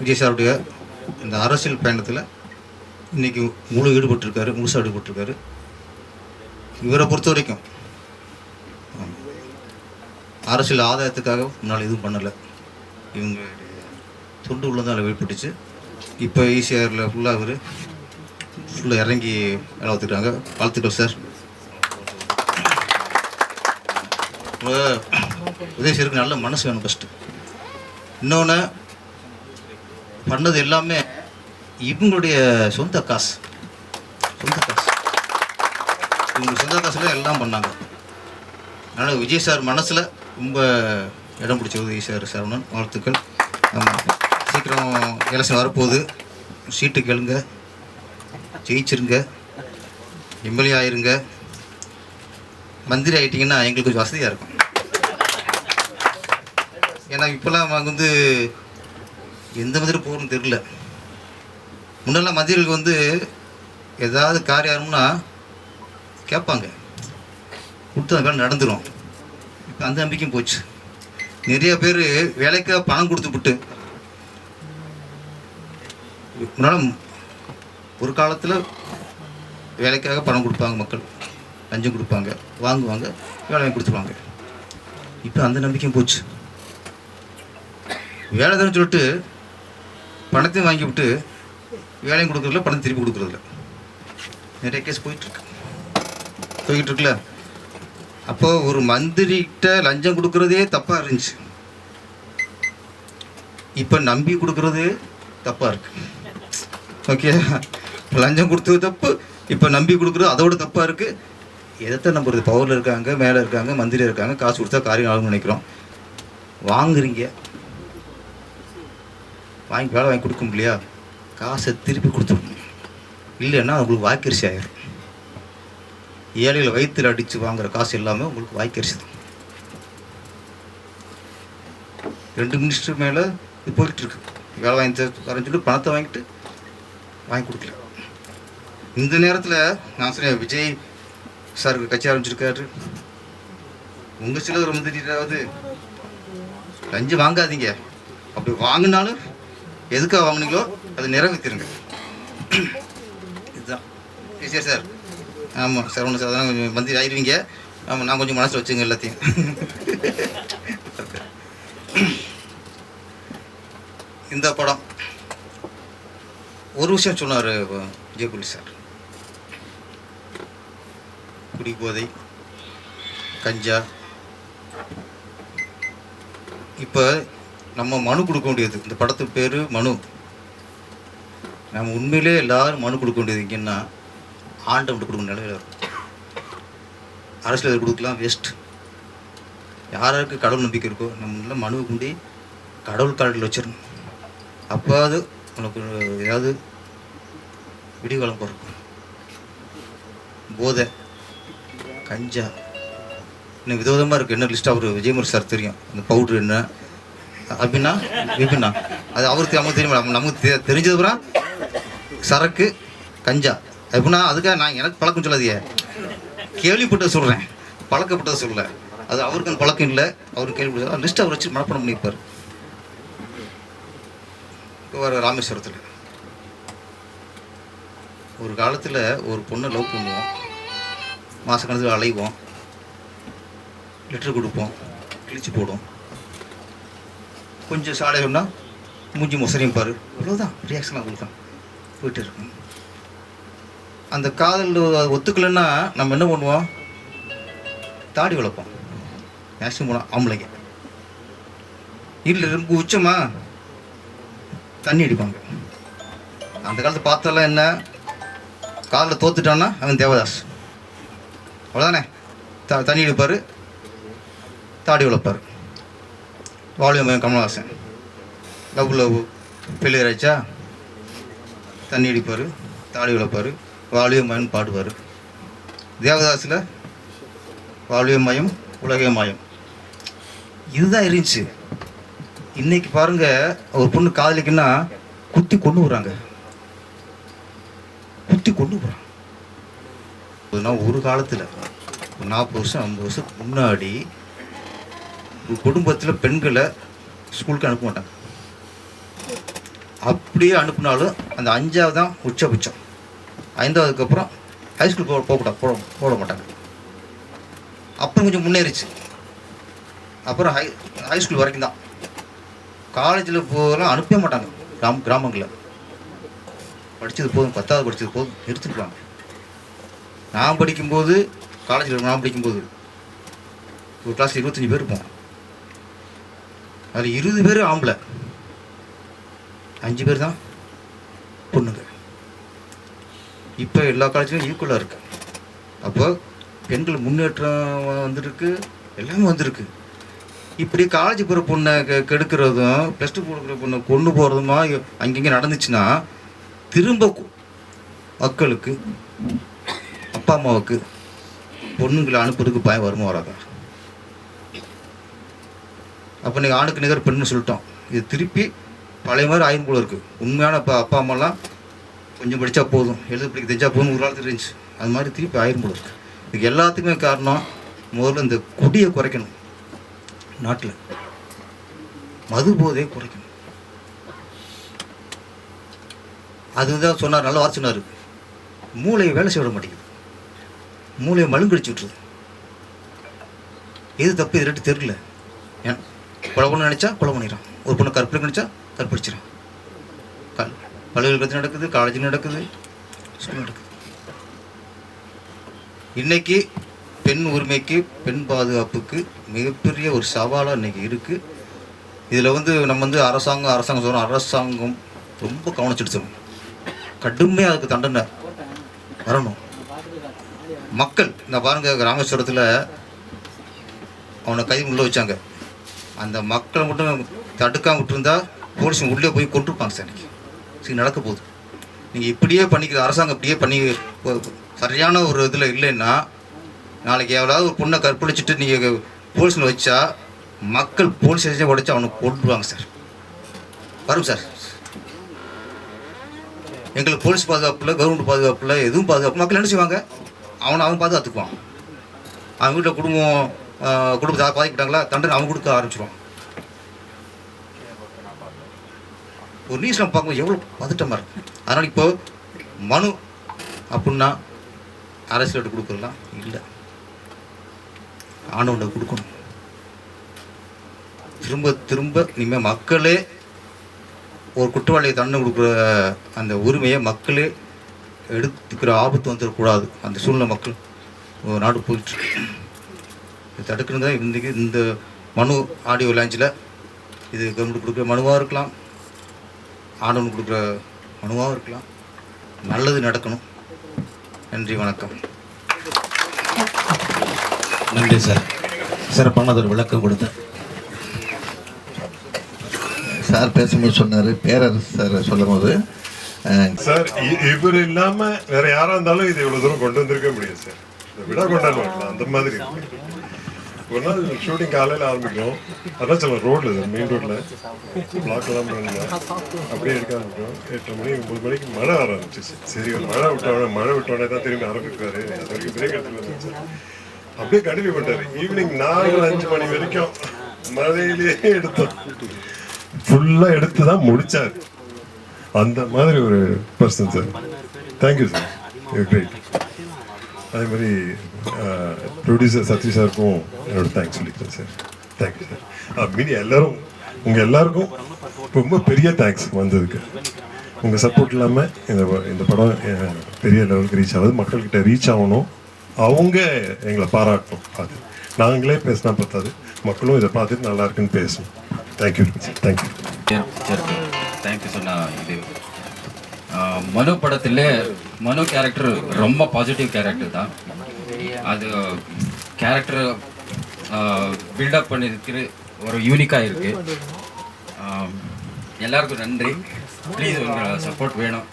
விஜய் சாருடைய இந்த அரசியல் பயணத்தில் இன்னைக்கு முழு ஈடுபட்டிருக்காரு முழுசாக ஈடுபட்டிருக்காரு. இவரை பொறுத்த வரைக்கும் அரசியல் ஆதாயத்துக்காக முன்னால் எதுவும் பண்ணலை. இவங்க தொண்டு உள்ளதால் வெளிப்பட்டுச்சு. இப்போ ஈசிஆரில் ஃபுல்லாக அவர் ஃபுல்லாக இறங்கி வேலை வளர்த்துக்கிறாங்க வாழ்த்துக்கள் சார் உதயசருக்கு நல்ல மனசு வேணும் ஃபஸ்ட்டு இன்னொன்று பண்ணது எல்லாமே இவங்களுடைய சொந்த காசு. சொந்த காசு. இவங்க சொந்த காசுல எல்லாம் பண்ணாங்க. அதனால் விஜய் சார் மனசில் ரொம்ப இடம் பிடிச்ச உதவி சார் சரவணன். வாழ்த்துக்கள். ஆமாம் சீக்கிரம் எலெக்ஷன் வரப்போகுது. சீட்டு கேளுங்க. ஜெயிச்சிருங்க. எம்எல்ஏ ஆயிருங்க. மந்திரி ஆகிட்டிங்கன்னா எங்களுக்கு கொஞ்சம் வசதியாக இருக்கும். ஏன்னா இப்போல்லாம் வந்து எந்த மாதிரி போகணும்னு தெரியல. முன்னெல்லாம் மந்திரிகளுக்கு வந்து ஏதாவது காரியம்னா கேட்பாங்க. கொடுத்து அந்த வேலை நடந்துடும் இப்போ அந்த நம்பிக்கையும் போச்சு. நிறைய பேர் வேலைக்காக பணம் கொடுத்து விட்டு முன்னால் ஒரு காலத்தில் வேலைக்காக பணம் கொடுப்பாங்க மக்கள். லஞ்சம் கொடுப்பாங்க வாங்குவாங்க வேலை வாங்கி கொடுத்துருவாங்க. இப்போ அந்த நம்பிக்கையும் போச்சு. வேலை தானே சொல்லிட்டு பணத்தையும் வாங்கி விட்டு வேலையும் கொடுக்குறதில்ல பணம் திருப்பி கொடுக்குறதில்ல நிறைய கேஸ் போயிட்டுருக்கு போய்கிட்டு இருக்குல்ல? ஒரு மந்திரிகிட்ட லஞ்சம் கொடுக்குறதே தப்பாக இருந்துச்சு. இப்போ நம்பி கொடுக்குறது தப்பாக இருக்கு. ஓகே லஞ்சம் கொடுத்தது தப்பு. இப்போ நம்பி கொடுக்குறது அதோட தப்பாக இருக்குது எதைத்தான் நம்புறது? பவரில் இருக்காங்க மேலே இருக்காங்க மந்திரி இருக்காங்க காசு கொடுத்தா காரியம் ஆகும்னு நினைக்கிறோம். வாங்குறீங்க. வாங்கி வேலை வாங்கி கொடுக்க முடியலையா? காசை திருப்பி கொடுத்துடணும். இல்லைன்னா உங்களுக்கு வாய்க்கரிசி ஆயிரும். ஏழையில் வயிற்றில் அடித்து வாங்குற காசு எல்லாமே உங்களுக்கு வாய்க்கரிசி தான். ரெண்டு மினிஸ்டர் மேலே இது போயிட்டு இருக்கு. வேலை வாங்கி தரேன்னு சொல்லி பணத்தை வாங்கிட்டு வாங்கி கொடுக்கல. இந்த நேரத்தில் நான் சொன்னேன் விஜய் சாருக்கு கட்சி ஆரம்பிச்சிருக்காரு. உங்கள் சிலர் வந்துட்டாவது லஞ்சம் வாங்காதீங்க. அப்படி வாங்கினாலும் எதுக்காக வாங்கினீங்களோ அதை நிறைவேற்றிருங்க இதுதான். சரி சார். ஆமாம் சார் ஒன்று சார் அதான் கொஞ்சம் மந்திரி ஆயிடுவீங்க ஆமாம் நான் கொஞ்சம் மனசில் வச்சுங்க எல்லாத்தையும். இந்த படம். ஒரு விஷயம் சொன்னார் விஜயகுலி சார். குடிபோதை கஞ்சா. இப்போ நம்ம மனு கொடுக்க வேண்டியது. இந்த படத்து பேர் மனு. நம்ம உண்மையிலே எல்லாரும் மனு கொடுக்க வேண்டியது எங்கன்னா ஆண்டவன் கொடுக்க நிலையில் இருக்கும் அரசியல் கொடுக்கலாம்? வேஸ்ட் யாருக்கு கடவுள் நம்பிக்கை இருக்கோ நம்ம மனுவை கொண்டு கடவுள் கார்டில் வச்சிடணும். அப்போது உனக்கு ஏதாவது விடிகாலம் பிறக்கும் போதை கஞ்சா. இன்னும் விதவிதமாக இருக்குது என்ன லிஸ்ட் அவர் விஜயமுரு சார் தெரியும். அந்த பவுட்ரு என்ன? அப்படின்னா விபின்னா அது அவருக்கு நமக்கு தெரியும்? நம்ம- நமக்கு தெ- தெரிஞ்சது சரக்கு கஞ்சா. எப்படின்னா அதுக்காக நான் எனக்கு பழக்கம் சொல்லாதியே கேள்விப்பட்டதை சொல்கிறேன் பழக்கப்பட்டதை சொல்லலை. அது அவருக்கு அந்த பழக்கம் இல்லை. அவருக்கு கேள்விப்பட்ட லிஸ்ட் அவர் வச்சு மனப்பணம் பண்ணியிருப்பார் இப்போ வர ராமேஸ்வரத்தில். ஒரு காலத்தில் ஒரு பொண்ணை லவ் பண்ணுவோம். மாதக்கணத்தில் அலைவோம். லெட்டர் கொடுப்போம். கிழிச்சு போடும் கொஞ்சம் சாலை சொன்னால் மூஞ்சி மொசரையும் பாரு. இவ்வளோதான் ரியாக்ஷனாக கொடுத்தான். போயிட்டு இருக்கும் அந்த காதல் ஒத்துக்கலைன்னா நம்ம என்ன பண்ணுவோம்? தாடி வளர்ப்போம். மேக்ஸிமம் போனால் ஆம்பளைங்க. இல்லை ரொம்ப உச்சமா தண்ணி அடிப்பாங்க. அந்த காலத்தை பார்த்தெல்லாம் என்ன? காலில் தோத்துட்டான்னா அவன் தேவதாஸ். அவ்வளோதானே த தண்ணி அடிப்பார். தாடி வளர்ப்பார். வாலியம் கமலஹாசன். Love love. ஃபெயிலியர் ஆச்சா தண்ணி அடிப்பார் தாடி வளர்ப்பார் வாலியம் மயம் பாடுவார். தேவதாஸில் வாலியம் மயம் உலக மயம். இதுதான் இருந்துச்சு. இன்னைக்கு பாருங்க ஒரு பொண்ணு காதலிக்குன்னா குத்தி கொண்டு வராங்க குத்தி கொண்டு வரான் ஒரு காலத்தில் ஒரு நாற்பது வருஷம் ஐம்பது வருஷத்துக்கு முன்னாடி குடும்பத்தில் பெண்களை ஸ்கூலுக்கு அனுப்ப மாட்டாங்க. அப்படியே அனுப்புனாலும் அந்த அஞ்சாவது தான் உச்சபட்சம். ஐந்தாவதுக்கு அப்புறம் ஹைஸ்கூல் போக போகக்கூடாது போட போட மாட்டாங்க. அப்புறம் கொஞ்சம் முன்னேறிச்சு. அப்புறம் ஹை ஹைஸ்கூல் வரைக்கும் தான் காலேஜில் போகலாம் அனுப்பவே மாட்டாங்க. கிராம கிராமங்களில். படித்தது போதும் பத்தாவது படித்தது போதும் நிறுத்திக்கலாம் நான் படிக்கும்போது காலேஜில் நான் படிக்கும்போது ஒரு கிளாஸ் இருபத்தஞ்சி பேர் இருப்போம். அதில் இருபது பேர் ஆம்பளை. அஞ்சு பேர் தான் பொண்ணுங்க. இப்போ எல்லா காலேஜ்லையும் ஈக்குவலாக இருக்கு. அப்போ பெண்கள் முன்னேற்றம் வந்திருக்கு எல்லாமே வந்திருக்கு. இப்படி காலேஜ் போகிற பொண்ணை கெ கெடுக்கிறதும் ப்ளஸ் டூ கொடுக்குற பொண்ணை கொண்டு போகிறதுமா அங்கங்கே நடந்துச்சுன்னா திரும்ப மக்களுக்கு அப்பா அம்மாவுக்கு பொண்ணுங்களை அனுப்புறதுக்கு பயம் வருமா வராதா? அப்போ நீங்கள் ஆணுக்கு நிகர் பெண்ணு சொல்லிட்டோம். இது திருப்பி பழைய மாதிரி ஆயின் போல இருக்குது உண்மையான இப்போ அப்பா அம்மாலாம் கொஞ்சம் படித்தா போதும். எழுத படிக்க தெரிஞ்சா போதும். ஒரு காலத்தில் இருந்துச்சு. அது மாதிரி திருப்பி ஆயிரம் போல இருக்குது இதுக்கு எல்லாத்துக்குமே காரணம் முதல்ல இந்த குடியை குறைக்கணும். நாட்டில். மது போதையை குறைக்கணும். அதுதான் சொன்னார். நல்ல வார்த்தை சொன்னார். மூளையை வேலை செய்ய விட மாட்டேங்குது. மூளையை மழுங்கடிச்சு விட்டுருது எது தப்பு? இது ரெட்டு தெரியல. ஏன்? கொலை பண்ண நினச்சா கொலை பண்ணிடுறான் ஒரு பொண்ணு கற்பழிக்க நினச்சா கற்பழிச்சிடறான் கல் பல்கலைக்கழகத்தில் நடக்குது காலேஜில் நடக்குது ஸ்கூல் நடக்குது. இன்னைக்கு பெண் உரிமைக்கு பெண் பாதுகாப்புக்கு மிகப்பெரிய ஒரு சவாலாக இன்னைக்கு இருக்குது இதில் வந்து நம்ம வந்து அரசாங்கம் அரசாங்கம் சொல்கிறோம் அரசாங்கம் ரொம்ப கவனிச்செடுத்துடும் கடுமையாக அதுக்கு தண்டனை வரணும். மக்கள் இந்த பாருங்க ராமேஸ்வரத்தில் அவனை கை உள்ள வச்சாங்க. அந்த மக்களை மட்டும் தடுக்காம விட்டுருந்தா போலீஸ் உள்ளே போய் கொண்டிருப்பாங்க சார் இன்னைக்கு. சரி நடக்க போகுது. நீங்கள் இப்படியே பண்ணிக்கிற அரசாங்கம் இப்படியே பண்ணி சரியான ஒரு இதில் இல்லைன்னா நாளைக்கு எவ்வளோ ஒரு பொண்ணை கற்பழிச்சிட்டு நீங்கள் போலீஸில் வச்சா மக்கள் போலீஸ் ஸ்டேஷன் உடைச்சு அவனை கொண்டுருவாங்க சார். வரும் சார். எங்களுக்கு போலீஸ் பாதுகாப்பில் கவர்மெண்ட் பாதுகாப்பில் எதுவும் பாதுகாப்பு மக்கள் என்ன செய்வாங்க? அவனை அவன் பாதுகாத்துக்குவான். அவன் வீட்டில் குடும்பம் குடும்பத்தை பாதிக்கப்பட்டாங்களா தண்டனை அவங்க கொடுக்க ஆரம்பிச்சிருவான் ஒரு நியூஸ்ல பார்க்கும்போது எவ்வளோ பதட்டமாக இருக்கு. அதனால் இப்போ மனு அப்படின்னா அரசியல்கிட்ட கொடுக்குறலாம் இல்லை. ஆண்டவன்கிட்ட கொடுக்கணும். திரும்ப திரும்ப இனிமேல் மக்களே ஒரு குற்றவாளியை தண்டனை கொடுக்குற அந்த உரிமையை மக்களே எடுத்துக்கிற ஆபத்து வந்துடக்கூடாது. அந்த சூழ்நிலை மக்கள் ஒரு நாடு போயிட்டு தடுக்கணும் தான் இன்றைக்கி இந்த மனு ஆடியோ லாஞ்சில் இது கவர்மெண்ட் கொடுக்குற மனுவாக இருக்கலாம். ஆண்டவன் கொடுக்குற மனுவாகவும் இருக்கலாம். நல்லது நடக்கணும். நன்றி வணக்கம். நன்றி சார். சிறப்பானது ஒரு விளக்கம் கொடுத்த. சார் பேசும்போது சொன்னார் பேரரசு சார் சொல்லும்போது அஹ், சார் இ- இவர் இல்லாம வேற யாரா இருந்தாலும் இது இவ்வளவு தூரம் கொண்டு வந்திருக்க முடியாது சார். இந்த விழா கொண்டாடுவாங்க அந்த மாதிரி. ஒரு நாள் ஷூட்டிங் காலையில் ஆரம்பிக்கும். அதான் சொல்ல ரோடில் சார் மெயின் ரோட்டில் பிளாக்லாம் பண்ணல அப்படியே எடுக்க ஆரம்பிக்கும் எட்டு மணி ஒன்பது மணிக்கு மழை வர ஆரம்பிச்சிச்சு சரி ஒரு மழை விட்டோடனே மழை விட்டோடனே தான் திரும்பி ஆரம்பிக்கிறாரு அது வரைக்கும் பிரேக் எடுத்துட்டு அப்படியே கண்டினியூ பண்ணிட்டார். ஈவினிங் நாலு அஞ்சு மணி வரைக்கும் மழையிலேயே எடுத்தோம். ஃபுல்லாக எடுத்து தான் முடித்தார் அந்த மாதிரி ஒரு person sir thank you sir great அதே மாதிரி ப்ரொடியூசர் சத்ரி சாருக்கும் என்னோட தேங்க்ஸ் சொல்லிக்கிறேன் சார். Thank you sir. மீதி எல்லோரும் உங்கள் எல்லாருக்கும் ரொம்ப பெரிய தேங்க்ஸ் வந்ததுக்கு. உங்கள் சப்போர்ட் இல்லாமல் இந்த இந்த படம் பெரிய லெவலுக்கு ரீச் ஆகுது. மக்கள்கிட்ட ரீச் ஆகணும். அவங்க எங்களை பாராட்டணும். அது நாங்களே பேசினா பத்தாது. மக்களும் இதை பார்த்துட்டு நல்லா இருக்குன்னு பேசணும். தேங்க்யூ தேங்க்யூ தேங்க்யூ சொன்னா இது மனு படத்தில் மனு கேரக்டர் ரொம்ப பாசிட்டிவ் கேரக்டர் தான். அது கேரக்டர் பில்டப் பண்ணிருக்கிற ஒரு யூனிக்காக இருக்கு. எல்லாருக்கும் நன்றி. ப்ளீஸ் உங்களோட சப்போர்ட் வேணும்.